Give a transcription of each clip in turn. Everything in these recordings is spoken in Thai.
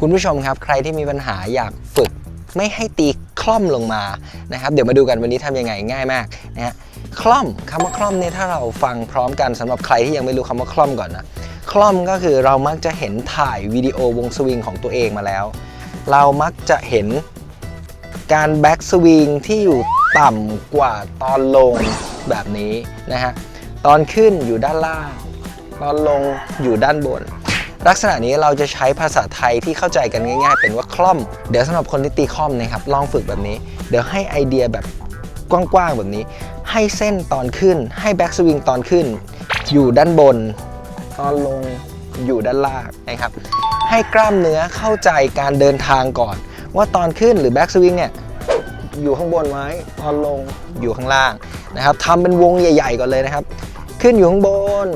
คุณผู้ชมครับ ใครที่มีปัญหาอยากฝึกไม่ให้ตีคล่อมลงมานะครับ เดี๋ยวมาดูกันวันนี้ทำยังไงง่ายมากนะฮะคล่อมคำว่าคล่อมเนี่ยถ้าเราฟังพร้อมกันสำหรับใครที่ยังไม่รู้คำว่าคล่อมก่อนนะคล่อมก็คือเรามักจะเห็นถ่ายวิดีโอวงสวิงของตัวเองมาแล้ว เรามักจะเห็นการแบ็กสวิงที่อยู่ต่ำกว่าตอนลงแบบนี้นะฮะตอนขึ้นอยู่ด้านล่าง ตอนลงอยู่ด้านบน ลักษณะนี้เราจะใช้ภาษาไทยที่เข้าใจกันง่ายๆ เป็นว่าคล่อม เดี๋ยวสำหรับคนที่ตีคล่อมนะครับลองฝึกแบบนี้ เดี๋ยวให้ไอเดียแบบกว้างๆแบบนี้ ให้เส้นตอนขึ้น ให้แบ็กสวิงตอนขึ้น อยู่ด้านบน ตอนลงอยู่ด้านล่างนะครับ ให้กล้ามเนื้อเข้าใจการเดินทางก่อน ว่าตอนขึ้นหรือแบ็กสวิงเนี่ยอยู่ข้างบนไว้ตอนลงอยู่ข้างล่างนะครับทำเป็นวงใหญ่ ๆก่อนเลยนะครับ ขึ้นอยู่ข้างบน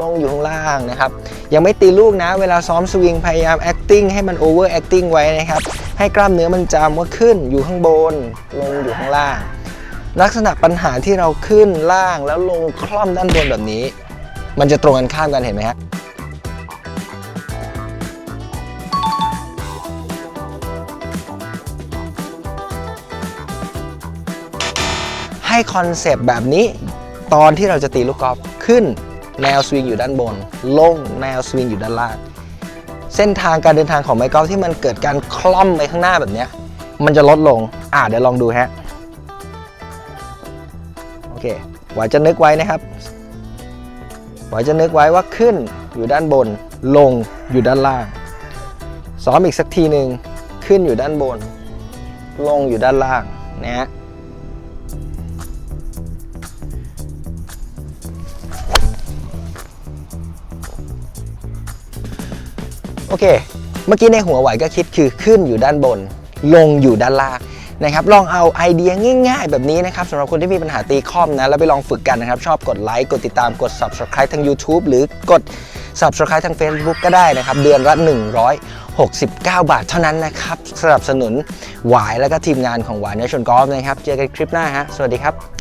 ลงอยู่ข้างล่างนะครับยังไม่ตีลูกนะ เวลาซ้อมสวิงพยายาม acting ให้มัน over acting ไว้นะครับ ให้กล้ามเนื้อมันจำว่าขึ้นอยู่ข้างบน ลงอยู่ข้างล่าง ลักษณะปัญหาที่เราขึ้นล่างแล้วลงคล่อมด้านบนแบบนี้ มันจะตรงกันข้ามกันเห็นไหมฮะให้คอนเซปต์แบบนี้ตอนที่เราจะตีลูกกอล์ฟขึ้น แนวสวิงอยู่ด้านบนลงแนวสวิงอยู่ด้านล่าง เส้นทางการเดินทางของไม้กอล์ฟที่มันเกิดการคล่อมไปข้างหน้าแบบนี้ มันจะลดลง อ่าเดี๋ยวลองดูฮะ โอเคหวายจะนึกไว้นะครับหวายจะนึกไว้ว่าขึ้นอยู่ด้านบน ลงอยู่ด้านล่าง ซ้อมอีกสักทีหนึ่งขึ้นอยู่ด้านบน ลงอยู่ด้านล่างนะฮะ โอเค เมื่อกี้ในหัวไหวก็คิดคือขึ้นอยู่ด้านบน ลงอยู่ด้านล่างนะครับลองเอาไอเดียง่าย ๆ แบบนี้นะครับสำหรับคนที่มีปัญหาตีคอมนะ แล้วไปลองฝึกกันนะครับ ชอบกดไลค์กดติดตามกด subscribe ทาง YouTube หรือกด subscribe ทาง Facebook ก็ได้นะครับ เดือนละ 169 บาทเท่านั้นนะครับสนับสนุนหวายแล้วก็ทีมงานของหวายเนชนกอล์ฟนะครับ เจอกันคลิปหน้าฮะสวัสดีครับ